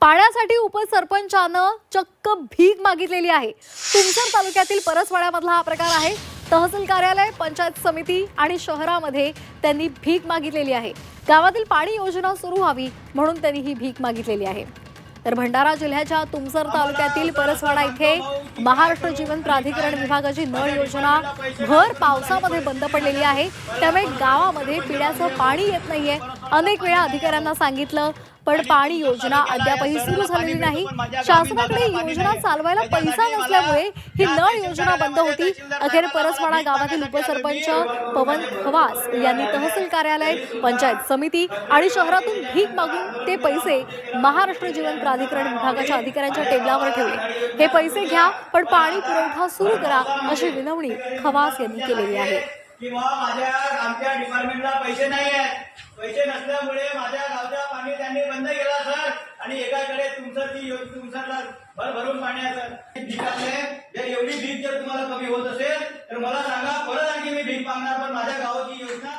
पाण्यासाठी उपसरपंचानं चक्क भीक मागितलेली आहे. तुमसर तालुक्यातील परसवाड्यामधला हा प्रकार आहे. तहसील कार्यालय पंचायत समिती आणि शहरामध्ये त्यांनी भीक मागितलेली आहे. गावातील पाणी योजना सुरू व्हावी म्हणून त्यांनी ही भीक मागितलेली आहे. तर भंडारा जिल्ह्याच्या तुमसर तालुक्यातील परसवाडा इथे महाराष्ट्र जीवन प्राधिकरण विभागाची नळ योजना भर पावसामध्ये बंद पडलेली आहे. त्यामुळे गावामध्ये पिण्याचं पाणी येत नाहीये. अनेक वेळा अधिकाऱ्यांना सांगितलं पण पाणी योजना अद्यापही सुरू झालेली नाही. शासनाकडे योजना चालवायला पैसा नसल्यामुळे ही नळ योजना बंद होती. अखेर परसवाडा गावातील उपसरपंच पवन खवास यांनी तहसील कार्यालय पंचायत समिती आणि शहरातून भीक मागून ते पैसे महाराष्ट्र जीवन प्राधिकरण विभागाच्या अधिकाऱ्यांच्या टेबलावर ठेवले. हे पैसे घ्या पण पाणी पुरवठा सुरू करा अशी विनवणी खवास यांनी केलेली आहे. किंवा माझ्या आमच्या डिपार्टमेंटला पैसे नाही आहेत पैसे नसल्यामुळे माझ्या गावचा पाणी त्यांनी बंद केला सर आणि एकाकडे तुमचं ती योज- तुमच्याला भर भरून पाणी जर एवढी भीक जर तुम्हाला कमी होत असेल तर मला सांगा परत आणखी मी भीक मागणार पण माझ्या गावाची योजना